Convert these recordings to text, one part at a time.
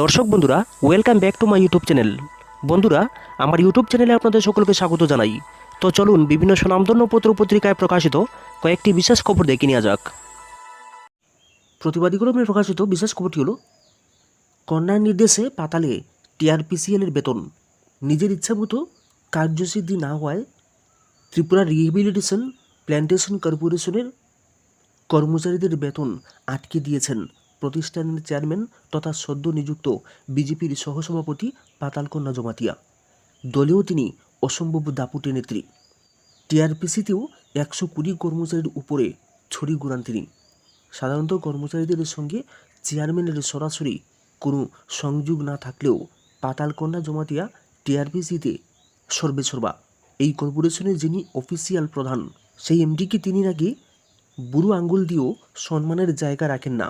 দর্শক বন্ধুরা welcome back to my YouTube channel বন্ধুরা, আমার ইউটিউব চ্যানেলে আপনাদের সকলকে স্বাগত জানাই। তো চলুন বিভিন্ন সুনামধন্য পত্র পত্রিকায় প্রকাশিত কয়েকটি বিশেষ খবর দেখে নেওয়া যাক। প্রতিবাদী প্রকাশিত বিশেষ খবরটি হল, কন্যার নির্দেশে পাতালে টিআরপিসিএলের বেতন। নিজের ইচ্ছামতো কার্যসিদ্ধি না হওয়ায় ত্রিপুরা রিহেবিলিটেশন প্ল্যান্টেশন কর্পোরেশনের কর্মচারীদের বেতন আটকে দিয়েছেন। প্রতিষ্ঠানের চেয়ারম্যান তথা সদ্য নিযুক্ত বিজেপির সহসভাপতি পাতালকন্যা জমাতিয়া। দলেও তিনি অসম্ভব দাপুটে নেত্রী। টিআরপিসিতেও একশো কুড়ি কর্মচারীর উপরে ছড়ি ঘুরান তিনি। সাধারণত কর্মচারীদের সঙ্গে চেয়ারম্যানের সরাসরি কোনো সংযোগ না থাকলেও পাতালকন্যা জমাতিয়া টিআরপিসিতে সর্বেসর্বা এই কর্পোরেশনের যিনি অফিসিয়াল প্রধান, সেই এমডিকে তিনি নাকি বুড়ো আঙ্গুল দিয়েও সম্মানের জায়গা রাখেন না।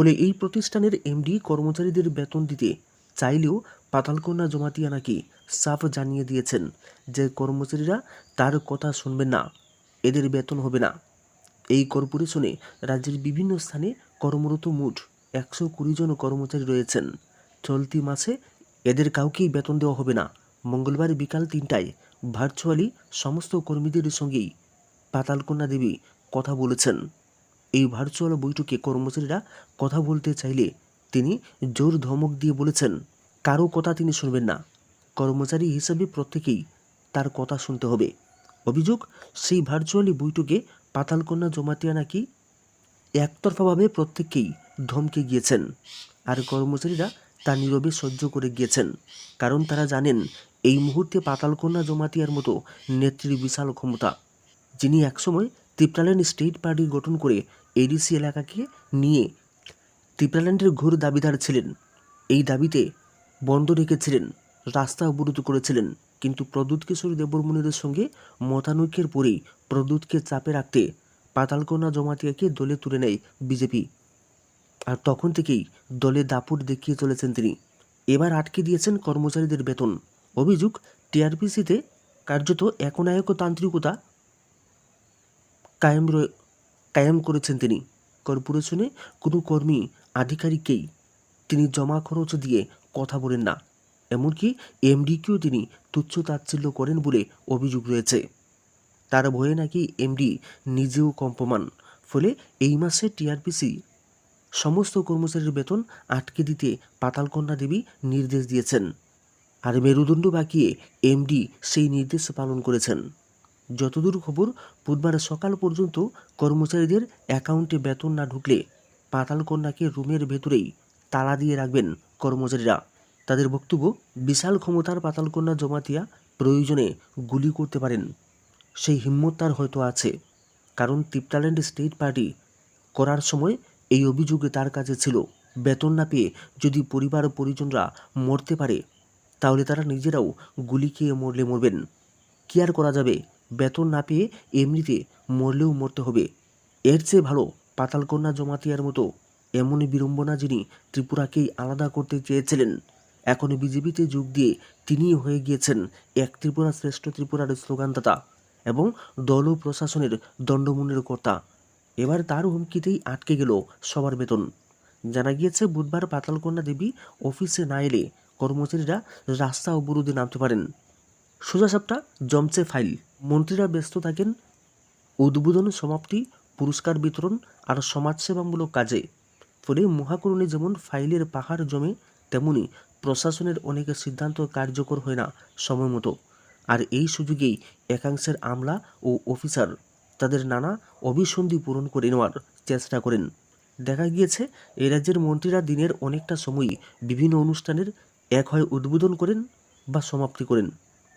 ফলে এই প্রতিষ্ঠানের এমডি কর্মচারীদের বেতন দিতে চাইলেও পাতালকন্যা জমাতিয়া নাকি সাফ জানিয়ে দিয়েছেন যে কর্মচারীরা তার কথা শুনবেন না, এদের বেতন হবে না। এই কর্পোরেশনে রাজ্যের বিভিন্ন স্থানে কর্মরত মোট একশো কুড়ি জন কর্মচারী রয়েছেন। চলতি মাসে এদের কাউকেই বেতন দেওয়া হবে না। মঙ্গলবার বিকাল তিনটায় ভার্চুয়ালি সমস্ত কর্মীদের সঙ্গেই পাতালকন্যা দেবী কথা বলেছেন। এই ভার্চুয়াল বৈঠকে কর্মচারীরা কথা বলতে চাইলে তিনি জোর ধমক দিয়ে বলেছেন, কারও কথা তিনি শুনবেন না। কর্মচারী হিসেবে প্রত্যেকেই তার কথা শুনতে হবে। অভিযোগ, সেই ভার্চুয়ালি বৈঠকে পাতালকন্যা জমাতিয়া নাকি একতরফাভাবে প্রত্যেককেই ধমকে গিয়েছেন, আর কর্মচারীরা তা নীরবে সহ্য করে গিয়েছেন, কারণ তারা জানেন এই মুহূর্তে পাতালকন্যা জমাতিয়ার মতো নেত্রীর বিশাল ক্ষমতা, যিনি একসময় ত্রিপ্রাল্যান্ড স্টেট পার্টি গঠন করে এডিসি এলাকাকে নিয়ে ত্রিপ্রাল্যান্ডের ঘোর দাবিদার ছিলেন। এই দাবিতে বন্ধ রেখেছিলেন, রাস্তা অবরোধ করেছিলেন। কিন্তু প্রদ্যুৎ কিশোর দেববর্মনের সঙ্গে মতানৈক্যের পরেই প্রদ্যুৎকে চাপে রাখতে পাতালকোনা জমাতিয়াকে দলে তুলে নেয় বিজেপি। আর তখন থেকেই দলে দাপট দেখিয়ে চলেছেন তিনি। এবার আটকে দিয়েছেন কর্মচারীদের বেতন। অভিযোগ, টিআরপিসিতে কার্যত একনায়কতান্ত্রিকতা কায়েম কায়েম করেছেন তিনি। কর্পোরেশনে কোনো কর্মী, আধিকারিককেই তিনি জমা খরচ দিয়ে কথা বলেন না। এমনকি এমডিকেও তিনি তুচ্ছ তাচ্ছিল্য করেন বলে অভিযোগ রয়েছে। তার ভয়ে নাকি এমডি নিজেও কম্পমান। ফলে এই মাসে টিআরপিসি সমস্ত কর্মচারীর বেতন আটকে দিতে পাতালকন্যা দেবী নির্দেশ দিয়েছেন। আর মেরুদণ্ড বাকিয়ে এমডি সেই নির্দেশ পালন করেছেন। যতদূর খবর, বুধবার সকাল পর্যন্ত কর্মচারীদের অ্যাকাউন্টে বেতন না ঢুকলে পাতালকন্যাকে রুমের ভেতরেই তালা দিয়ে রাখবেন কর্মচারীরা। তাদের বক্তব্য, বিশাল ক্ষমতার পাতালকন্যা জমাতিয়া প্রয়োজনে গুলি করতে পারেন। সেই হিম্মত তার হয়তো আছে। কারণ টিপটাল্যান্ড স্টেট পার্টি করার সময় এই অভিযোগে তার কাছে ছিল, বেতন না পেয়ে যদি পরিবার পরিজনরা মরতে পারে, তাহলে তারা নিজেরাও গুলি খেয়ে মরলে মরবেন। কি আর করা যাবে? বেতন না পেয়ে এমনিতে মরলেও মরতে হবে। এর চেয়ে ভালো পাতালকন্যা জমাতিয়ার মতো এমনই বিড়ম্বনা যিনি ত্রিপুরাকেই আলাদা করতে চেয়েছিলেন। এখন বিজেপিতে যোগ দিয়ে তিনিই হয়ে গিয়েছেন এক ত্রিপুরা শ্রেষ্ঠ ত্রিপুরার স্লোগানদাতা এবং দল ও প্রশাসনের দণ্ডমুনের কর্তা। এবার তার হুমকিতেই আটকে গেল সবার বেতন। জানা গিয়েছে, বুধবার পাতালকন্যা দেবী অফিসে না এলে কর্মচারীরা রাস্তা অবরোধে নামতে পারেন। সোজা সাপটা জমছে ফাইল। মন্ত্রীরা ব্যস্ত থাকেন। উদ্বোধন সমাপ্তি, পুরস্কার বিতরণ আর সমাজসেবামূলক কাজে। ফলে মহাকরণে যেমন ফাইলের পাহাড় জমে, তেমনি প্রশাসনের অনেক সিদ্ধান্ত কার্যকর হয় না সময় মতো। আর এই সুযোগেই একাংশের আমলা ও অফিসার তাদের নানা অভিসন্ধি পূরণ করে নেওয়ার চেষ্টা করেন। দেখা গিয়েছে এই রাজ্যের মন্ত্রীরা দিনের অনেকটা সময়ই বিভিন্ন অনুষ্ঠানের এক হয় উদ্বোধন করেন বা সমাপ্তি করেন।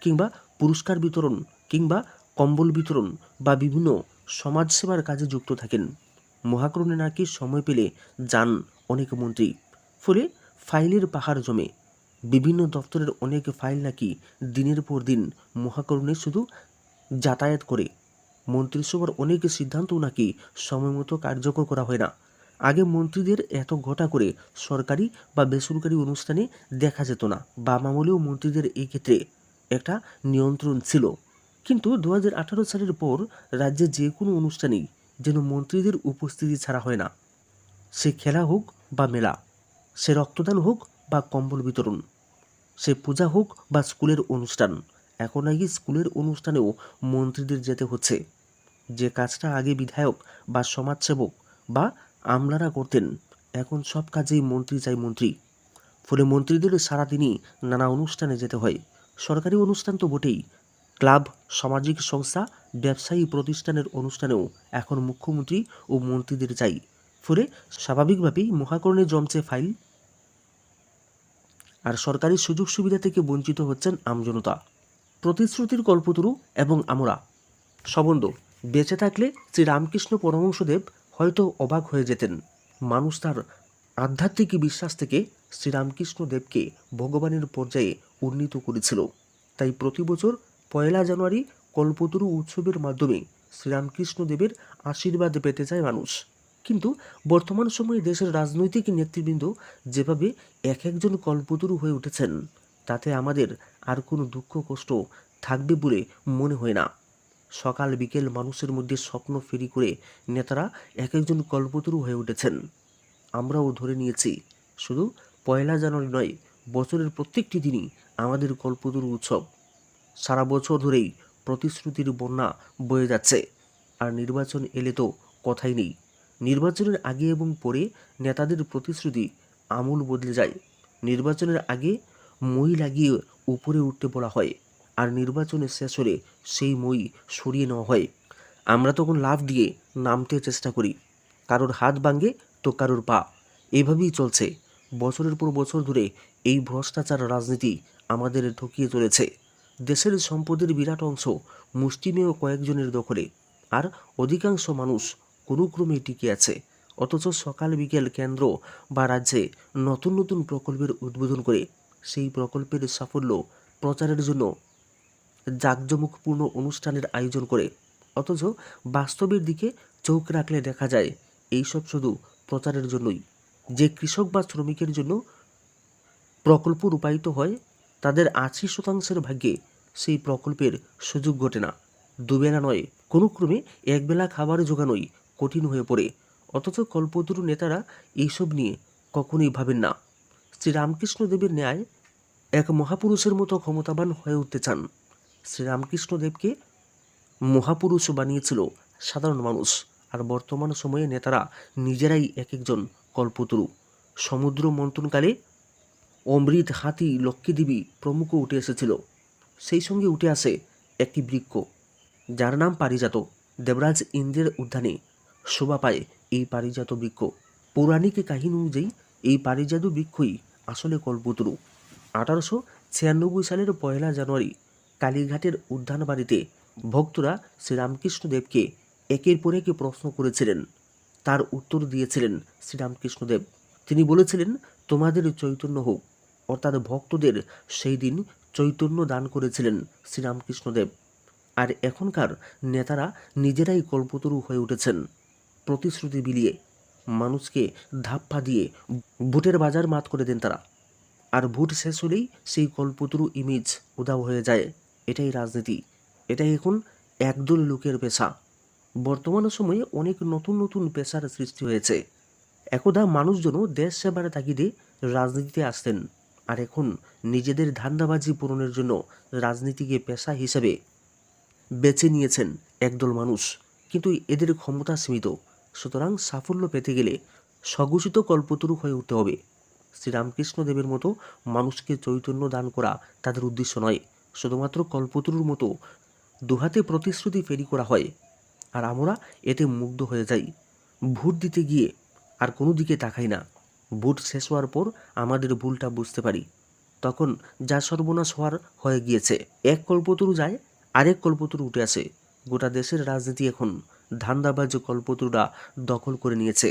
কিংবা পুরস্কার বিতরণ কিংবা কম্বল বিতরণ বা বিভিন্ন সমাজসেবার কাজে যুক্ত থাকেন। মহাকরণে নাকি সময় পেলে যান অনেক মন্ত্রী। ফলে ফাইলের পাহাড় জমে। বিভিন্ন দপ্তরের অনেক ফাইল নাকি দিনের পর দিন মহাকরণে শুধু যাতায়াত করে। মন্ত্রিসভার অনেক সিদ্ধান্তও নাকি সময় মতো কার্যকর করা হয় না। আগে মন্ত্রীদের এত ঘটা করে সরকারি বা বেসরকারি অনুষ্ঠানে দেখা যেত না। বাম আমলেও মন্ত্রীদের এই ক্ষেত্রে একটা নিয়ন্ত্রণ ছিল। কিন্তু দু হাজার আঠারো সালের পর রাজ্যে যে কোনো অনুষ্ঠানেই যেন মন্ত্রীদের উপস্থিতি ছাড়া হয় না। সে খেলা হোক বা মেলা, সে রক্তদান হোক বা কম্বল বিতরণ, সে পূজা হোক বা স্কুলের অনুষ্ঠান, এখন আগে স্কুলের অনুষ্ঠানেও মন্ত্রীদের যেতে হচ্ছে। যে কাজটা আগে বিধায়ক বা সমাজসেবক বা আমলারা করতেন, এখন সব কাজেই মন্ত্রী চাই মন্ত্রী। ফলে মন্ত্রীদের সারাদিনই নানা অনুষ্ঠানে যেতে হয়। সরকারি অনুষ্ঠান তো বটেই। ক্লাব, সামাজিক সংস্থা, ব্যবসায়ী প্রতিষ্ঠানের অনুষ্ঠানেও এখন মুখ্যমন্ত্রী ও মন্ত্রীদের চাই। ফলে স্বাভাবিকভাবেই মহাকরণে জমছে ফাইল। আর সরকারি সুযোগ সুবিধা থেকে বঞ্চিত হচ্ছেন আমজনতা প্রতিশ্রুতির কল্পতরু এবং আমরা। সবন্ধ বেঁচে থাকলে শ্রী রামকৃষ্ণ পরমহংসদেব হয়তো অবাক হয়ে যেতেন। মানুষ তার আধ্যাত্মিক বিশ্বাস থেকে শ্রীরামকৃষ্ণ দেবকে ভগবানের পর্যায়ে উন্নীত করেছিল। তাই প্রতি বছর পয়লা জানুয়ারি কল্পতরু উৎসবের মাধ্যমে শ্রীরামকৃষ্ণ দেবের আশীর্বাদ পেতে চায় মানুষ। কিন্তু বর্তমান সময়ে দেশের রাজনৈতিক নেতৃবৃন্দ যেভাবে এক একজন কল্পতরু হয়ে উঠেছেন, তাতে আমাদের আর কোনো দুঃখ, কষ্ট থাকবে বলে মনে হয় না। সকাল বিকেল মানুষের মধ্যে স্বপ্ন ফেরি করে নেতারা এক একজন কল্পতরু হয়ে উঠেছেন। আমরাও ধরে নিয়েছি, শুধু পয়লা জানুয়ারি নয় বছরের প্রত্যেকটি দিনই আমাদের কল্পতরু উৎসব। সারা বছর ধরেই প্রতিশ্রুতির বন্যা বয়ে যাচ্ছে। আর নির্বাচন এলে তো কথাই নেই। নির্বাচনের আগে এবং পরে নেতাদের প্রতিশ্রুতি আমূল বদলে যায়। নির্বাচনের আগে মই লাগিয়ে উপরে উঠতে বলা হয় আর নির্বাচনের শেষ হলে সেই মই সরিয়ে নেওয়া হয়। আমরা তখন লাভ দিয়ে নামতে চেষ্টা করি। কারোর হাত ভাঙে তো কারোর পা। এভাবেই চলছে। বছরের পর বছর ধরে এই ভ্রষ্টাচার রাজনীতি আমাদের ঠকিয়ে চলেছে। দেশের সম্পদের বিরাট অংশ মুষ্টিমেয় কয়েকজনের দখলে। আর অধিকাংশ মানুষ কোনো টিকে আছে। অথচ সকাল বিকেল কেন্দ্র বা রাজ্যে নতুন নতুন প্রকল্পের উদ্বোধন করে সেই প্রকল্পের সাফল্য প্রচারের জন্য জাঁকজমকপূর্ণ অনুষ্ঠানের আয়োজন করে। অথচ বাস্তবের দিকে চোখ রাখলে দেখা যায়, এইসব শুধু প্রচারের জন্যই। যে কৃষক বা শ্রমিকের জন্য প্রকল্প রূপায়িত হয়, তাদের আশি শতাংশের ভাগ্যে সেই প্রকল্পের সুযোগ ঘটে না। দুবেলা নয়, কোনো ক্রমে একবেলা খাবার জোগানোই কঠিন হয়ে পড়ে। অথচ কল্পতরু নেতারা এইসব নিয়ে কখনোই ভাবেন না। শ্রীরামকৃষ্ণ দেবের ন্যায় এক মহাপুরুষের মতো ক্ষমতাবান হয়ে উঠতে চান। শ্রীরামকৃষ্ণ দেবকে মহাপুরুষ বানিয়েছিল সাধারণ মানুষ। আর বর্তমান সময়ে নেতারা নিজেরাই এক একজন কল্পতরু। সমুদ্র মন্থনকালে অমৃত হাতি লক্ষ্মীদেবী প্রমুখ উঠে এসেছিল। সেই সঙ্গে উঠে আসে একটি বৃক্ষ, যার নাম পারিজাত। দেবরাজ ইন্দ্রের উদ্যানে শোভা পায় এই পারিজাত বৃক্ষ। পৌরাণিক কাহিনী অনুযায়ী এই পারিজাত বৃক্ষই আসলে কল্পতরু। আঠারোশো ছিয়ানব্বই সালের পয়লা জানুয়ারি কালীঘাটের উদ্যান বাড়িতে ভক্তরা শ্রীরামকৃষ্ণদেবকে একের পর একে প্রশ্ন করেছিলেন তার উত্তর দিয়েছিলেন শ্রীরামকৃষ্ণদেব। তিনি বলেছিলেন, তোমাদের চৈতন্য হোক। অর্থাৎ ভক্তদের সেই দিন চৈতন্য দান করেছিলেন শ্রীরামকৃষ্ণদেব। আর এখনকার নেতারা নিজেরাই কল্পতরু হয়ে উঠেছেন। প্রতিশ্রুতি বিলিয়ে মানুষকে ধাপ্পা দিয়ে ভোটের বাজার মাত করে দেন তারা। আর ভোট শেষ হলেই সেই কল্পতরু ইমেজ উদাও হয়ে যায়। এটাই রাজনীতি। এটাই এখন একদল লোকের পেশা। বর্তমান সময়ে অনেক নতুন নতুন পেশার সৃষ্টি হয়েছে। একদা মানুষজনও দেশ সেবার তাগিদে রাজনীতিতে আসতেন। আর এখন নিজেদের ধান্দাবাজি পূরণের জন্য রাজনীতিকে পেশা হিসেবে বেছে নিয়েছেন একদল মানুষ। কিন্তু এদের ক্ষমতা সীমিত। সুতরাং সাফল্য পেতে গেলে স্বঘোষিত কল্পতরু হয়ে উঠতে হবে। শ্রীরামকৃষ্ণ দেবের মতো মানুষকে চৈতন্য দান করা তাদের উদ্দেশ্য নয়। শুধুমাত্র কল্পতরুর মতো দুহাতে প্রতিশ্রুতি ফেরি করা হয়। আর আমরা এতে মুগ্ধ হয়ে যাই। ভোট দিতে গিয়ে আর কোনো দিকে তাকাই না। ভোট শেষ হওয়ার পর আমাদের ভুলটা বুঝতে পারি। তখন যা সর্বনাশ হওয়ার হয়ে গিয়েছে। এক কল্পতরু যায়, আরেক কল্পতরু উঠে আসে। গোটা দেশের রাজনীতি এখন ধান্দাবাজ কল্পতরুরা দখল করে নিয়েছে।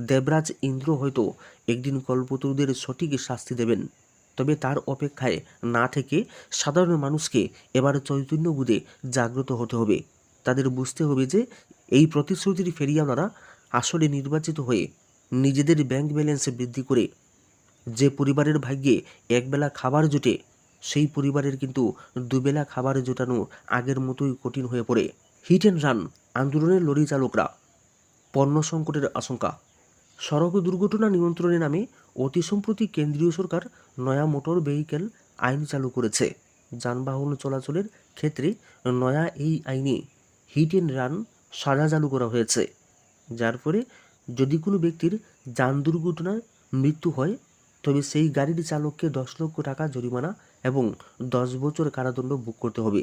দেবরাজ ইন্দ্র হয়তো একদিন কল্পতরুদের সঠিক শাস্তি দেবেন, তবে তার অপেক্ষায় না থেকে সাধারণ মানুষকে এবার চৈতন্য বুধে জাগ্রত হতে হবে। তাদের বুঝতে হবে যে এই প্রতিশ্রুতির ফেরিয়ানারা আসলে নির্বাচিত হয়ে নিজেদের ব্যাংক ব্যালেন্স বৃদ্ধি করে যে পরিবারের ভাগ্যে একবেলা খাবার জোটে, সেই পরিবারের কিন্তু দুবেলা খাবার জোটানো আগের মতোই কঠিন হয়ে পড়ে। হিট অ্যান্ড রান, আন্দোলনের লরি চালকরা, পণ্য সংকটের আশঙ্কা। সড়ক দুর্ঘটনা নিয়ন্ত্রণের নামে অতি সম্প্রতি কেন্দ্রীয় সরকার নয়া মোটর ভেহিকেল আইন চালু করেছে। যানবাহন চলাচলের ক্ষেত্রে নয়া এই আইনে হিট অ্যান্ড রান সাজা চালু করা হয়েছে, যার ফলে যদি কোনো ব্যক্তির যান দুর্ঘটনায় মৃত্যু হয়, তবে সেই গাড়ির চালককে দশ লক্ষ টাকা জরিমানা এবং দশ বছর কারাদণ্ড ভোগ করতে হবে।